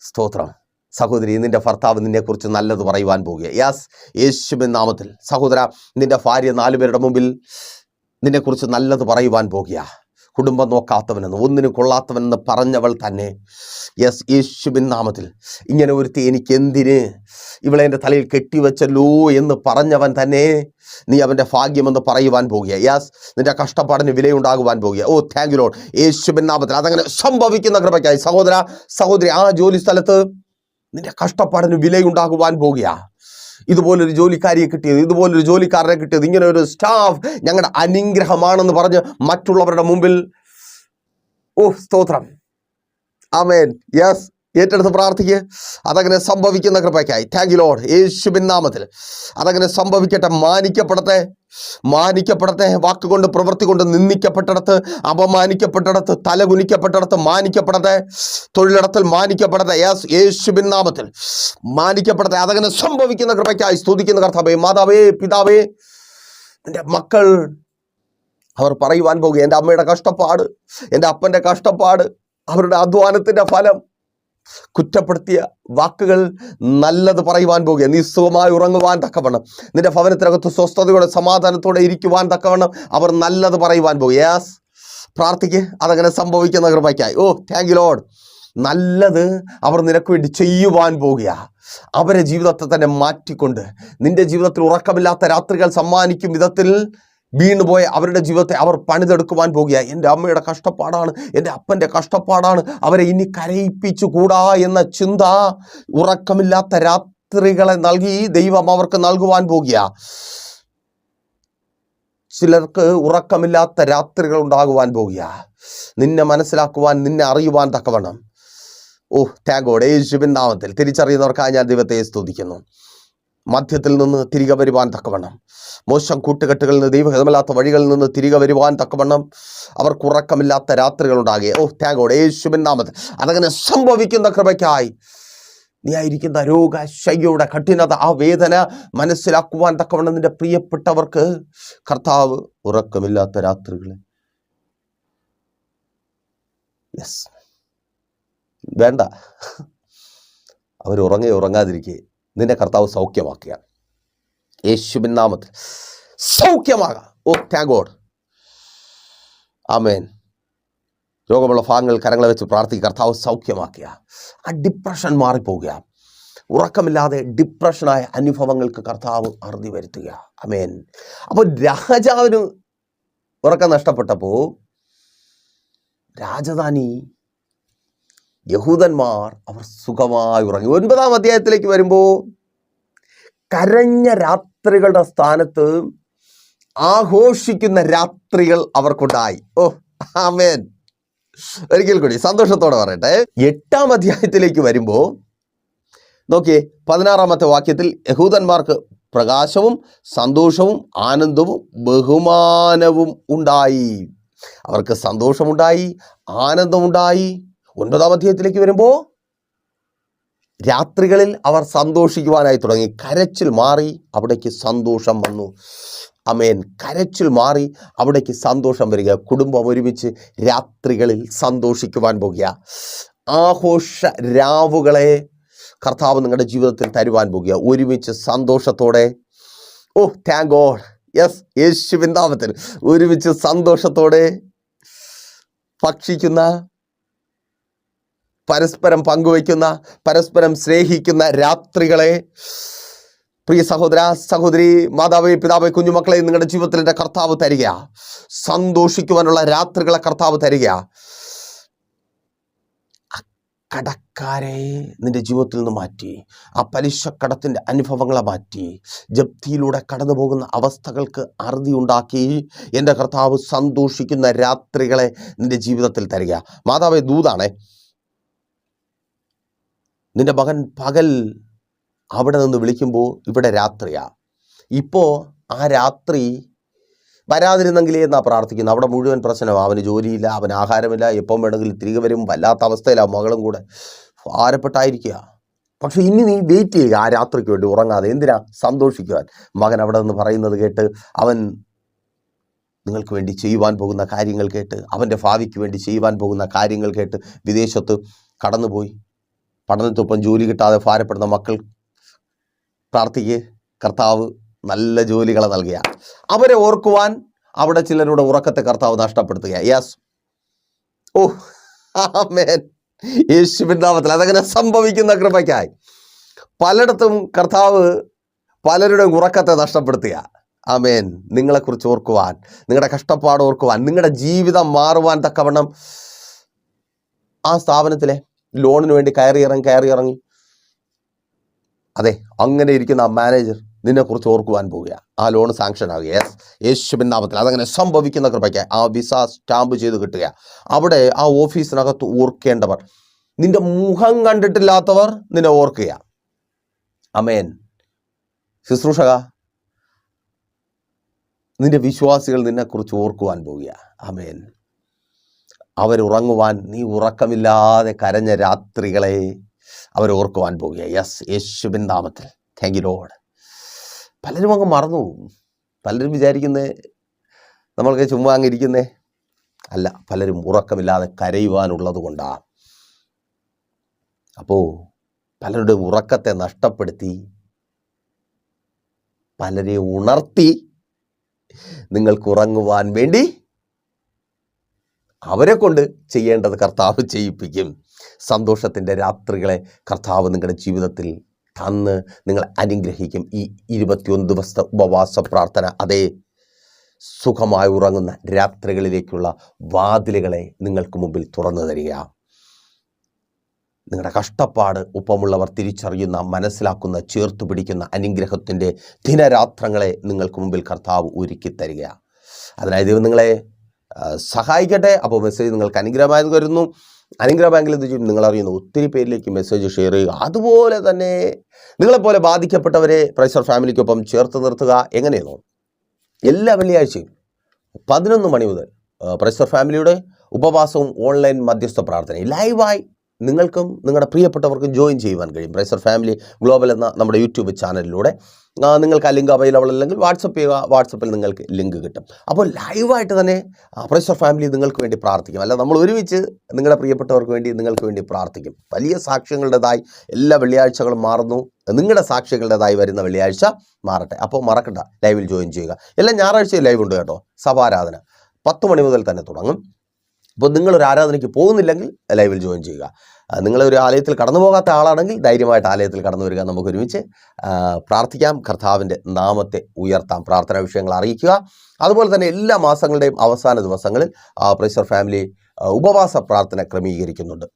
സ്തോത്രം. സഹോദരി നിന്റെ ഭർത്താവ് നിന്നെക്കുറിച്ച് നല്ലത് പറയുവാൻ പോവുക യാസ് യേശുവിൻ നാമത്തിൽ. സഹോദര നിന്റെ ഭാര്യ നാലുപേരുടെ മുമ്പിൽ നിന്നെക്കുറിച്ച് നല്ലത് പറയുവാൻ പോകുക. കുടുംബം നോക്കാത്തവനെന്ന് ഒന്നിനും കൊള്ളാത്തവനെന്ന് പറഞ്ഞവൾ തന്നെ. യെസ് യേശുബിൻ നാമത്തിൽ. ഇങ്ങനെ ഒരുത്തി എനിക്ക് എന്തിന്? ഇവളെ എന്റെ തലയിൽ കെട്ടിവെച്ചല്ലോ എന്ന് പറഞ്ഞവൻ തന്നെ നീ അവന്റെ ഭാഗ്യമെന്ന് പറയുവാൻ പോകുക. യാസ് നിന്റെ കഷ്ടപ്പാടിന് വിലയുണ്ടാകുവാൻ പോകുക. ഓ താങ്ക് യു ലോഡ് യേശുബിൻ നാമത്തിൽ. അതങ്ങനെ സംഭവിക്കുന്ന കൃപയ്ക്കായി. സഹോദര സഹോദരി ആ ജോലി സ്ഥലത്ത് നിന്റെ കഷ്ടപ്പാടിന് വിലയുണ്ടാകുവാൻ പോകുക. ഇതുപോലൊരു ജോലിക്കാരിയെ കിട്ടിയത് ഇതുപോലൊരു ജോലിക്കാരനെ കിട്ടിയത് ഇങ്ങനെ ഒരു സ്റ്റാഫ് ഞങ്ങളുടെ അനുഗ്രഹമാണെന്ന് പറഞ്ഞ് മറ്റുള്ളവരുടെ മുമ്പിൽ ഓ സ്തോത്രം. ആമേൻ. യെസ് ഏറ്റെടുത്ത് പ്രാർത്ഥിക്കുക അതങ്ങനെ സംഭവിക്കുന്ന കൃപയ്ക്കായി. താങ്ക് യു ലോഡ് യേശുബിൻ നാമത്തിൽ. അതങ്ങനെ സംഭവിക്കട്ടെ. മാനിക്കപ്പെടട്ടെ. മാനിക്കപ്പെടട്ടെ. വാക്കുകൊണ്ട് പ്രവൃത്തി കൊണ്ട് നിന്ദിക്കപ്പെട്ടിടത്ത് അപമാനിക്കപ്പെട്ടിടത്ത് തലകുനിക്കപ്പെട്ടിടത്ത് മാനിക്കപ്പെടട്ടെ. തൊഴിലിടത്തിൽ മാനിക്കപ്പെടട്ടെ. യെസ് യേശുബിൻ നാമത്തിൽ മാനിക്കപ്പെടട്ടെ. അതങ്ങനെ സംഭവിക്കുന്ന കൃപയ്ക്കായി സ്തുതിക്കുന്ന കർത്താവേ മാതാവേ പിതാവേ എന്റെ മക്കൾ അവർ പറയുവാൻ പോകുക എന്റെ അമ്മയുടെ കഷ്ടപ്പാട് എന്റെ അപ്പന്റെ കഷ്ടപ്പാട് അവരുടെ അധ്വാനത്തിന്റെ ഫലം കുറ്റപ്പെടുത്തിയ വാക്കുകൾ നല്ലത് പറയുവാൻ പോകുക. നീ സുഖമായി ഉറങ്ങുവാൻ തക്കവണ്ണം. നിന്റെ ഭവനത്തിനകത്ത് സ്വസ്ഥതയോടെ സമാധാനത്തോടെ ഇരിക്കുവാൻ തക്കവണ്ണം അവർ നല്ലത് പറയുവാൻ പോകുക. യാസ് പ്രാർത്ഥിക്ക്. അതങ്ങനെ സംഭവിക്കുന്ന കൃപയ്ക്കായി. ഓ താങ്ക് യു ലോഡ് നല്ലത് അവർ നിനക്ക് വേണ്ടി ചെയ്യുവാൻ പോകുക. അവരെ ജീവിതത്തെ തന്നെ മാറ്റിക്കൊണ്ട് നിന്റെ ജീവിതത്തിൽ ഉറക്കമില്ലാത്ത രാത്രികൾ സമ്മാനിക്കും വിധത്തിൽ വീണുപോയ അവരുടെ ജീവിതത്തെ അവർ പണിതെടുക്കുവാൻ പോകുക. എന്റെ അമ്മയുടെ കഷ്ടപ്പാടാണ് എന്റെ അപ്പന്റെ കഷ്ടപ്പാടാണ്. അവരെ ഇനി കരയിപ്പിച്ചു കൂടാ എന്ന ചിന്ത ഉറക്കമില്ലാത്ത രാത്രികളെ നൽകി ദൈവം അവർക്ക് നൽകുവാൻ പോകുക. ചിലർക്ക് ഉറക്കമില്ലാത്ത രാത്രികൾ ഉണ്ടാകുവാൻ പോകുക. നിന്നെ മനസ്സിലാക്കുവാൻ നിന്നെ അറിയുവാൻ തക്കവണ്ണം. ഓ ടാഗോഡ് യേശുവിൻ നാമത്തിൽ തിരിച്ചറിയുന്നവർക്കായി ഞാൻ ദൈവത്തെ സ്തുതിക്കുന്നു. മധ്യത്തിൽ നിന്ന് തിരികെ വരുവാൻ തക്കവണ്ണം. മോശം കൂട്ടുകെട്ടുകളിൽ നിന്ന് ദൈവഹിതമല്ലാത്ത വഴികളിൽ നിന്ന് തിരികെ വരുവാൻ തക്കവണ്ണം അവർക്ക് ഉറക്കമില്ലാത്ത രാത്രികൾ ഉണ്ടാകുക ഓ ടാഗോഡ് യേശുബിൻ നാമത്തിൽ. അതങ്ങനെ സംഭവിക്കുന്ന കൃപയ്ക്കായി നീ ആയിരിക്കുന്ന രോഗ ശയ്യയുടെ കഠിനത ആ വേദന മനസ്സിലാക്കുവാൻ തക്കവണ്ണം നിന്റെ പ്രിയപ്പെട്ടവർക്ക് കർത്താവ് ഉറക്കമില്ലാത്ത രാത്രികളെ. യെസ് വേണ്ട. അവർ ഉറങ്ങി ഉറങ്ങാതിരിക്കെ. നിന്നെ കർത്താവ് സൗഖ്യമാക്കുക യേശുബിൻ നാമത്തിൽ സൗഖ്യമാകാം. ഓ ടാഗോഡ് ആമേൻ. രോഗമുള്ള ഭാഗങ്ങൾ കരങ്ങളെ വെച്ച് പ്രാർത്ഥിക്കുക. കർത്താവ് സൗഖ്യമാക്കുക. ആ ഡിപ്രഷൻ മാറിപ്പോവുക ഉറക്കമില്ലാതെ ഡിപ്രഷനായ അനുഭവങ്ങൾക്ക് കർത്താവ് അറുതി വരുത്തുക. അമേൻ അപ്പോൾ രാജാവിന് ഉറക്കം നഷ്ടപ്പെട്ടപ്പോൾ രാജധാനി യഹൂദന്മാർ അവർ സുഖമായി ഉറങ്ങി. ഒൻപതാം അധ്യായത്തിലേക്ക് വരുമ്പോൾ കരഞ്ഞ രാത്രികളുടെ സ്ഥാനത്ത് ആഘോഷിക്കുന്ന രാത്രികൾ അവർക്കുണ്ടായി. ഓ ആമേൻ. ഒരിക്കൽ കൂടി സന്തോഷത്തോടെ പറയട്ടെ. എട്ടാം അധ്യായത്തിലേക്ക് വരുമ്പോൾ നോക്കിയേ പതിനാറാമത്തെ വാക്യത്തിൽ യഹൂദന്മാർക്ക് പ്രകാശവും സന്തോഷവും ആനന്ദവും ബഹുമാനവും ഉണ്ടായി. അവർക്ക് സന്തോഷമുണ്ടായി ആനന്ദമുണ്ടായി. ഒൻപതാം അധ്യായത്തിലേക്ക് വരുമ്പോൾ രാത്രികളിൽ അവർ സന്തോഷിക്കുവാനായി തുടങ്ങി. കരച്ചിൽ മാറി അവിടേക്ക് സന്തോഷം വന്നു. അമേൻ കരച്ചിൽ മാറി അവിടേക്ക് സന്തോഷം വരിക. കുടുംബം ഒരുമിച്ച് രാത്രികളിൽ സന്തോഷിക്കുവാൻ പോകുക. ആഘോഷ രാവുകളെ കർത്താവ് നിങ്ങളുടെ ജീവിതത്തിൽ തരുവാൻ പോകുക. ഒരുമിച്ച് സന്തോഷത്തോടെ. ഓ താങ്ക് ഗോഡ് യെസ് യേശുവിൻ നാമത്തിൽ ഒരുമിച്ച് സന്തോഷത്തോടെ ഭക്ഷിക്കുന്ന പരസ്പരം പങ്കുവയ്ക്കുന്ന പരസ്പരം സ്നേഹിക്കുന്ന രാത്രികളെ പ്രിയ സഹോദര സഹോദരി മാതാവേ പിതാവേ കുഞ്ഞുമക്കളെ നിങ്ങളുടെ ജീവിതത്തിൽ എന്റെ കർത്താവ് തരിക സന്തോഷിക്കുവാനുള്ള രാത്രികളെ കർത്താവ് തരിക കടക്കാരെ നിന്റെ ജീവിതത്തിൽ നിന്ന് മാറ്റി. ആ പലിശക്കടത്തിന്റെ അനുഭവങ്ങളെ മാറ്റി. ജപ്തിയിലൂടെ കടന്നു പോകുന്ന അവസ്ഥകൾക്ക് അറുതി ഉണ്ടാക്കി എന്റെ കർത്താവ് സന്തോഷിക്കുന്ന രാത്രികളെ നിന്റെ ജീവിതത്തിൽ തരിക മാതാവേ ദൂതാണേ. നിന്റെ മകൻ പകൽ അവിടെ നിന്ന് വിളിക്കുമ്പോൾ ഇവിടെ രാത്രിയാ. ഇപ്പോൾ ആ രാത്രി വരാതിരുന്നെങ്കിലേ എന്നാ പ്രാർത്ഥിക്കുന്നത് അവിടെ മുഴുവൻ പ്രശ്നമാണ് അവന് ജോലിയില്ല അവന് ആഹാരമില്ല എപ്പം വേണമെങ്കിലും തിരികെ വരും. വല്ലാത്ത അവസ്ഥയിലാണ് മകളും കൂടെ. ഭാരപ്പെട്ടായിരിക്കുക. പക്ഷെ ഇനി നീ വെയിറ്റ് ചെയ്യുക ആ രാത്രിക്ക് വേണ്ടി ഉറങ്ങാതെ. എന്തിനാ? സന്തോഷിക്കുവാൻ. മകൻ അവിടെ നിന്ന് പറയുന്നത് കേട്ട് അവൻ നിങ്ങൾക്ക് വേണ്ടി ചെയ്യുവാൻ പോകുന്ന കാര്യങ്ങൾ കേട്ട് അവന്റെ ഭാവിക്ക് വേണ്ടി ചെയ്യുവാൻ പോകുന്ന കാര്യങ്ങൾ കേട്ട് വിദേശത്ത് കടന്നുപോയി. പഠനത്തിനൊപ്പം ജോലി കിട്ടാതെ ഭാരപ്പെടുന്ന മക്കൾ പ്രാർത്ഥിക്ക്. കർത്താവ് നല്ല ജോലികളെ നൽകുക അവരെ ഓർക്കുവാൻ അവിടെ ചിലരുടെ ഉറക്കത്തെ കർത്താവ് നഷ്ടപ്പെടുത്തുക യെസ് ഓ മേൻ യേശുവിൻ നാമത്തിൽ അതങ്ങനെ സംഭവിക്കുന്ന കൃപയ്ക്കായി. പലയിടത്തും കർത്താവ് പലരുടെ ഉറക്കത്തെ നഷ്ടപ്പെടുത്തുക ആമേൻ. നിങ്ങളെക്കുറിച്ച് ഓർക്കുവാൻ നിങ്ങളുടെ കഷ്ടപ്പാട് ഓർക്കുവാൻ നിങ്ങളുടെ ജീവിതം മാറുവാൻ തക്കവണ്ണം ആ സ്ഥാപനത്തിലെ ലോണിന് വേണ്ടി കയറി ഇറങ്ങി കയറി ഇറങ്ങി. അതെ അങ്ങനെ ഇരിക്കുന്ന ആ മാനേജർ നിന്നെക്കുറിച്ച് ഓർക്കുവാൻ പോവുക ആ ലോൺ സാങ്ഷൻ ആവുക യെസ് യേശുവിൻ നാമത്തിൽ അതങ്ങനെ സംഭവിക്കുന്ന കൃപയ്ക്ക് ആ വിസ സ്റ്റാമ്പ് ചെയ്ത് കിട്ടുക അവിടെ ആ ഓഫീസിനകത്ത് ഓർക്കേണ്ടവർ നിന്റെ മുഖം കണ്ടിട്ടില്ലാത്തവർ നിന്നെ ഓർക്കുക അമേൻ ശുശ്രൂഷക നിന്റെ വിശ്വാസികൾ നിന്നെക്കുറിച്ച് ഓർക്കുവാൻ പോവുക അമേൻ അവരുറങ്ങുവാൻ നീ ഉറക്കമില്ലാതെ കരഞ്ഞ രാത്രികളെ അവർ ഓർക്കുവാൻ പോവുക യെസ് യേശുബിൻ നാമത്തിൽ. താങ്ക് യു ലോഡ് പലരും അങ്ങ് മറന്നു പലരും വിചാരിക്കുന്നേ നമ്മൾക്ക് ചുമ്മാ അങ്ങ് ഇരിക്കുന്നേ. അല്ല പലരും ഉറക്കമില്ലാതെ കരയുവാനുള്ളത് കൊണ്ടാണ്. അപ്പോൾ പലരുടെ ഉറക്കത്തെ നഷ്ടപ്പെടുത്തി പലരെ ഉണർത്തി നിങ്ങൾക്ക് ഉറങ്ങുവാൻ വേണ്ടി അവരെ കൊണ്ട് ചെയ്യേണ്ടത് കർത്താവ് ചെയ്യിപ്പിക്കും. സന്തോഷത്തിന്റെ രാത്രികളെ കർത്താവ് നിങ്ങളുടെ ജീവിതത്തിൽ തന്ന് നിങ്ങൾ അനുഗ്രഹിക്കും. ഈ ഇരുപത്തിയൊന്ന് ദിവസത്തെ ഉപവാസ പ്രാർത്ഥന അതേ സുഖമായി ഉറങ്ങുന്ന രാത്രികളിലേക്കുള്ള വാതിലുകളെ നിങ്ങൾക്ക് മുമ്പിൽ തുറന്നു തരിക. നിങ്ങളുടെ കഷ്ടപ്പാട് ഒപ്പമുള്ളവർ തിരിച്ചറിയുന്ന മനസ്സിലാക്കുന്ന ചേർത്ത് പിടിക്കുന്ന അനുഗ്രഹത്തിന്റെ ദിനരാത്രങ്ങളെ നിങ്ങൾക്ക് മുമ്പിൽ കർത്താവ് ഒരുക്കി തരിക. അതിനായി ദൈവം നിങ്ങളെ സഹായിക്കട്ടെ. അപ്പോൾ മെസ്സേജ് നിങ്ങൾക്ക് അനുഗ്രഹമായെന്ന് വരുന്നു. അനുഗ്രഹ ബാങ്കിൽ എന്ത് ചെയ്യും? നിങ്ങൾ അറിയുന്നു ഒത്തിരി പേരിലേക്ക് മെസ്സേജ് ഷെയർ ചെയ്യുക. അതുപോലെ തന്നെ നിങ്ങളെപ്പോലെ ബാധിക്കപ്പെട്ടവരെ പ്രൈസർ ഫാമിലിക്കൊപ്പം ചേർത്ത് നിർത്തുക. എങ്ങനെയാണോ എല്ലാ വെള്ളിയാഴ്ചയും പതിനൊന്ന് മണി മുതൽ പ്രൈസർ ഫാമിലിയുടെ ഉപവാസവും ഓൺലൈൻ മധ്യസ്ഥ പ്രാർത്ഥനയും ലൈവായി നിങ്ങൾക്കും നിങ്ങളുടെ പ്രിയപ്പെട്ടവർക്കും ജോയിൻ ചെയ്യുവാൻ കഴിയും. പ്രൈസർ ഫാമിലി ഗ്ലോബൽ എന്ന നമ്മുടെ യൂട്യൂബ് ചാനലിലൂടെ. നിങ്ങൾക്ക് ആ ലിങ്ക് അവൈലബിൾ അല്ലെങ്കിൽ വാട്സപ്പ് ചെയ്യുക വാട്സപ്പിൽ നിങ്ങൾക്ക് ലിങ്ക് കിട്ടും. അപ്പോൾ ലൈവായിട്ട് തന്നെ ആ, പ്രൈസർ ഫാമിലി നിങ്ങൾക്ക് വേണ്ടി പ്രാർത്ഥിക്കും. അല്ല നമ്മൾ ഒരുമിച്ച് നിങ്ങളുടെ പ്രിയപ്പെട്ടവർക്ക് വേണ്ടി നിങ്ങൾക്ക് വേണ്ടി പ്രാർത്ഥിക്കും. വലിയ സാക്ഷ്യങ്ങളുടേതായി എല്ലാ വെള്ളിയാഴ്ചകളും മാറുന്നു. നിങ്ങളുടെ സാക്ഷികളുടേതായി വരുന്ന വെള്ളിയാഴ്ച മാറട്ടെ. അപ്പോൾ മറക്കണ്ട ലൈവിൽ ജോയിൻ ചെയ്യുക. എല്ലാ ഞായറാഴ്ചയും ലൈവ് ഉണ്ട് കേട്ടോ സഭാരാധന. പത്ത് മണി മുതൽ തന്നെ തുടങ്ങും. അപ്പോൾ നിങ്ങളൊരു ആരാധനയ്ക്ക് പോകുന്നില്ലെങ്കിൽ ലൈവിൽ ജോയിൻ ചെയ്യുക. നിങ്ങളൊരു ആലയത്തിൽ കടന്നു പോകാത്ത ആളാണെങ്കിൽ ധൈര്യമായിട്ട് ആലയത്തിൽ കടന്നു വരിക. നമുക്ക് ഒരുമിച്ച് പ്രാർത്ഥിക്കാം. കർത്താവിന്റെ നാമത്തെ ഉയർത്താം. പ്രാർത്ഥനാ വിഷയങ്ങൾ അറിയിക്കുക. അതുപോലെ തന്നെ എല്ലാ മാസങ്ങളുടെയും അവസാന ദിവസങ്ങളിൽ പ്രൈസർ ഫാമിലി ഉപവാസ പ്രാർത്ഥന ക്രമീകരിക്കുന്നുണ്ട്.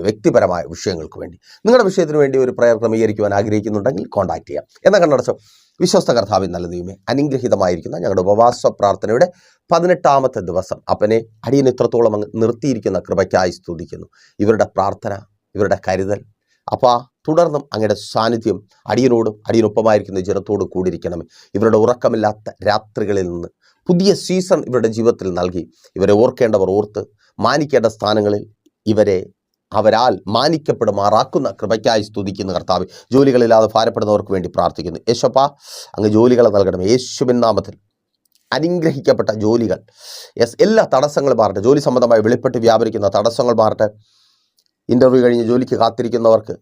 വ്യക്തിപരമായ വിഷയങ്ങൾക്ക് വേണ്ടി. നിങ്ങളുടെ വിഷയത്തിന് വേണ്ടി ഒരു പ്രയർ ക്രമീകരിക്കുവാൻ ആഗ്രഹിക്കുന്നുണ്ടെങ്കിൽ കോൺടാക്ട് ചെയ്യാം. എന്നാൽ കണ്ണടച്ചോ? വിശ്വസ്ത കർത്താവിൻ നല്ല ദൈവമേ അനുഗ്രഹീതമായിരിക്കുന്ന ഞങ്ങളുടെ ഉപവാസ പ്രാർത്ഥനയുടെ പതിനെട്ടാമത്തെ ദിവസം അപ്പനെ അടിയൻ ഇത്രത്തോളം അങ്ങ് നിർത്തിയിരിക്കുന്ന കൃപയ്ക്കായി സ്തുതിക്കുന്നു. ഇവരുടെ പ്രാർത്ഥന ഇവരുടെ കരുതൽ അപ്പാ തുടർന്നും അങ്ങയുടെ സാന്നിധ്യം അടിയനോടും അടിയനൊപ്പമായിരിക്കുന്ന ജനത്തോടും കൂടിയിരിക്കണം ഇവരുടെ ഉറക്കമില്ലാത്ത രാത്രികളിൽ നിന്ന് പുതിയ സീസൺ ഇവരുടെ ജീവിതത്തിൽ നൽകി. ഇവരെ ഓർക്കേണ്ടവർ ഓർത്ത് മാനിക്കേണ്ട സ്ഥാനങ്ങളിൽ ഇവരെ അവരാൽ മാനിക്കപ്പെടുമാറാക്കുന്ന കൃപയ്ക്കായി സ്തുതിക്കുന്ന കർത്താവ്. ജോലികളില്ലാതെ ഭാരപ്പെടുന്നവർക്ക് വേണ്ടി പ്രാർത്ഥിക്കുന്നു. യേശപ്പ അങ്ങ് ജോലികളെ നൽകണം യേശുവിൻ നാമത്തിൽ അനുഗ്രഹിക്കപ്പെട്ട ജോലികൾ. യെസ് എല്ലാ തടസ്സങ്ങളും മാറട്ടെ. ജോലി സംബന്ധമായി വെളിപ്പെട്ട് വ്യാപരിക്കുന്ന തടസ്സങ്ങൾ മാറട്ടെ. ഇന്റർവ്യൂ കഴിഞ്ഞ് ജോലിക്ക് കാത്തിരിക്കുന്നവർക്ക്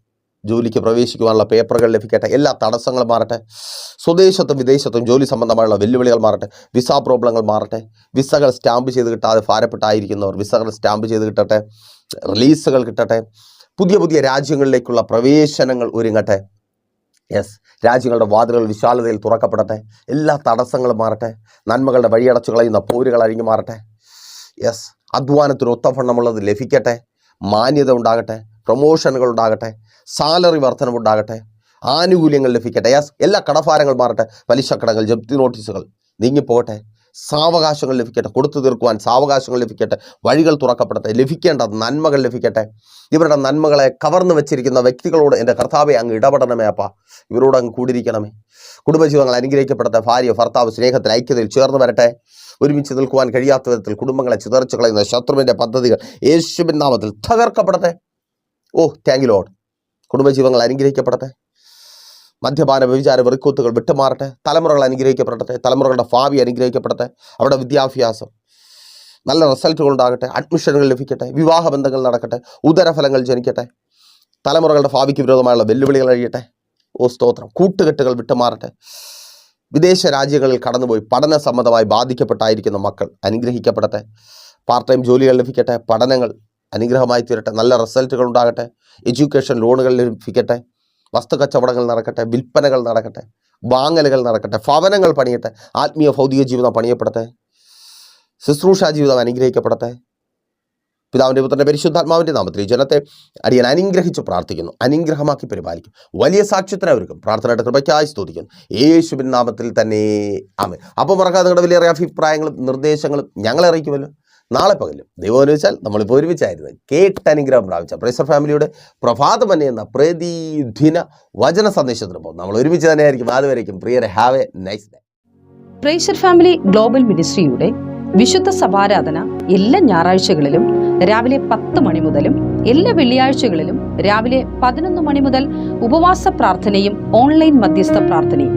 ജോലിക്ക് പ്രവേശിക്കുവാനുള്ള പേപ്പറുകൾ ലഭിക്കട്ടെ. എല്ലാ തടസ്സങ്ങളും മാറട്ടെ. സ്വദേശത്തും വിദേശത്തും ജോലി സംബന്ധമായുള്ള വെല്ലുവിളികൾ മാറട്ടെ. വിസ പ്രോബ്ലങ്ങൾ മാറട്ടെ. വിസകൾ സ്റ്റാമ്പ് ചെയ്ത് കിട്ടാതെ ഭാരപ്പെട്ടായിരിക്കുന്നവർ വിസകൾ സ്റ്റാമ്പ് ചെയ്ത് കിട്ടട്ടെ. റിലീസുകൾ കിട്ടട്ടെ. പുതിയ പുതിയ രാജ്യങ്ങളിലേക്കുള്ള പ്രവേശനങ്ങൾ ഒരുങ്ങട്ടെ. യെസ് രാജ്യങ്ങളുടെ വാതിലുകൾ വിശാലതയിൽ തുറക്കപ്പെടട്ടെ. എല്ലാ തടസ്സങ്ങളും മാറട്ടെ. നന്മകളുടെ വഴിയടച്ചു കളയുന്ന പോരുകൾ അഴിഞ്ഞു മാറട്ടെ. യെസ് അധ്വാനത്തിന് ഒത്തഫണ്ണമുള്ളത് ലഭിക്കട്ടെ. മാന്യത ഉണ്ടാകട്ടെ. പ്രൊമോഷനുകൾ ഉണ്ടാകട്ടെ. സാലറി വർധനവുണ്ടാകട്ടെ ആനുകൂല്യങ്ങൾ ലഭിക്കട്ടെ. യെസ് എല്ലാ കടഭാരങ്ങൾ മാറട്ടെ. പലിശക്കടങ്ങൾ ജപ്തി നോട്ടീസുകൾ നീങ്ങിപ്പോകട്ടെ. സാവകാശങ്ങൾ ലഭിക്കട്ടെ കൊടുത്തു തീർക്കുവാൻ സാവകാശങ്ങൾ ലഭിക്കട്ടെ വഴികൾ തുറക്കപ്പെടട്ടെ ലഭിക്കേണ്ട നന്മകൾ ലഭിക്കട്ടെ. ഇവരുടെ നന്മകളെ കവർന്നു വെച്ചിരിക്കുന്ന വ്യക്തികളോട് എന്റെ കർത്താവെ അങ്ങ് ഇടപെടണമേ അപ്പ. ഇവരോട് അങ്ങ് കൂടിയിരിക്കണമേ. കുടുംബജീവങ്ങൾ അനുഗ്രഹിക്കപ്പെടട്ടെ ഭാര്യ ഭർത്താവ് സ്നേഹത്തിൽ ഐക്യതയിൽ ചേർന്ന് വരട്ടെ. ഒരുമിച്ച് നിൽക്കുവാൻ കഴിയാത്ത വിധത്തിൽ കുടുംബങ്ങളെ ചിതറിച്ചു കളയുന്ന ശത്രുവിന്റെ പദ്ധതികൾ യേശുവിൻ നാമത്തിൽ തകർക്കപ്പെടട്ടെ. ഓ താങ്ക് ലോഡ് കുടുംബജീവങ്ങൾ അനുഗ്രഹിക്കപ്പെടട്ടെ. മദ്യപാന വ്യഭിചാര വെറുക്കൂത്തുകൾ വിട്ടുമാറട്ടെ. തലമുറകൾ അനുഗ്രഹിക്കപ്പെടട്ടെ. തലമുറകളുടെ ഭാവി അനുഗ്രഹിക്കപ്പെടട്ടെ. അവിടെ വിദ്യാഭ്യാസം നല്ല റിസൾട്ടുകൾ ഉണ്ടാകട്ടെ. അഡ്മിഷനുകൾ ലഭിക്കട്ടെ. വിവാഹ ബന്ധങ്ങൾ നടക്കട്ടെ. ഉദരഫലങ്ങൾ ജനിക്കട്ടെ. തലമുറകളുടെ ഭാവിക്ക് വിരോധമായുള്ള വെല്ലുവിളികൾ കഴിയട്ടെ ഓ സ്തോത്രം. കൂട്ടുകെട്ടുകൾ വിട്ടുമാറട്ടെ. വിദേശ രാജ്യങ്ങളിൽ കടന്നുപോയി പഠന സംബന്ധമായി ബാധിക്കപ്പെട്ടായിരിക്കുന്ന മക്കൾ അനുഗ്രഹിക്കപ്പെടട്ടെ. പാർട്ട് ടൈം ജോലികൾ ലഭിക്കട്ടെ. പഠനങ്ങൾ അനുഗ്രഹമായി തീരട്ടെ. നല്ല റിസൾട്ടുകൾ ഉണ്ടാകട്ടെ. എഡ്യൂക്കേഷൻ ലോണുകൾ ലഭിക്കട്ടെ. വസ്തു കച്ചവടങ്ങൾ നടക്കട്ടെ വിൽപ്പനകൾ നടക്കട്ടെ വാങ്ങലുകൾ നടക്കട്ടെ ഭവനങ്ങൾ പണിയട്ടെ ആത്മീയ ഭൗതിക ജീവിതം പണിയപ്പെടട്ടെ ശുശ്രൂഷാ ജീവിതം അനുഗ്രഹിക്കപ്പെടട്ടെ. പിതാവിന്റെ പുത്രന്റെ പരിശുദ്ധാത്മാവിന്റെ നാമത്തിൽ ജനത്തെ അടിയൻ അനുഗ്രഹിച്ച് പ്രാർത്ഥിക്കുന്നു അനുഗ്രഹമാക്കി പരിപാലിക്കും വലിയ സാക്ഷ്യത്തിന് അവർക്കും പ്രാർത്ഥനയുടെ കൃപയ്ക്കായി സ്തുതിക്കുന്നു. യേശുവിൻ നാമത്തിൽ തന്നെ ആമേ അപ്പോൾ മറക്കാതെ നിങ്ങളുടെ വലിയ അഭിപ്രായങ്ങളും നിർദ്ദേശങ്ങളും ഞങ്ങളെ അറിയിക്കുമല്ലോ. നാളെ പകലും. ദൈവം അനുവദിച്ചാൽ നമ്മളിപ്പോൾ ഒരുമിച്ചായിരുന്നു. കേട്ട് അനുഗ്രഹം പ്രാപിച്ച പ്രൈസർ ഫാമിലിയുടെ പ്രഭാതമന്നെ എന്ന പ്രതിദിന വചന സന്ദേശത്തിന് പോകും. നമ്മൾ ഒരുമിച്ച് തന്നെയായിരിക്കും. അതുവരേക്കും. പ്രിയരെ ഹാവ് എ നൈസ് ഡേ പ്രേഷർ ഫാമിലി ഗ്ലോബൽ മിനിസ്ട്രിയുടെ വിശുദ്ധ സഭാരാധന എല്ലാ ഞായറാഴ്ചകളിലും രാവിലെ പത്ത് മണി മുതലും എല്ലാ വെള്ളിയാഴ്ചകളിലും രാവിലെ പതിനൊന്ന് മണി മുതൽ ഉപവാസ പ്രാർത്ഥനയും ഓൺലൈൻ മധ്യസ്ഥ പ്രാർത്ഥനയും.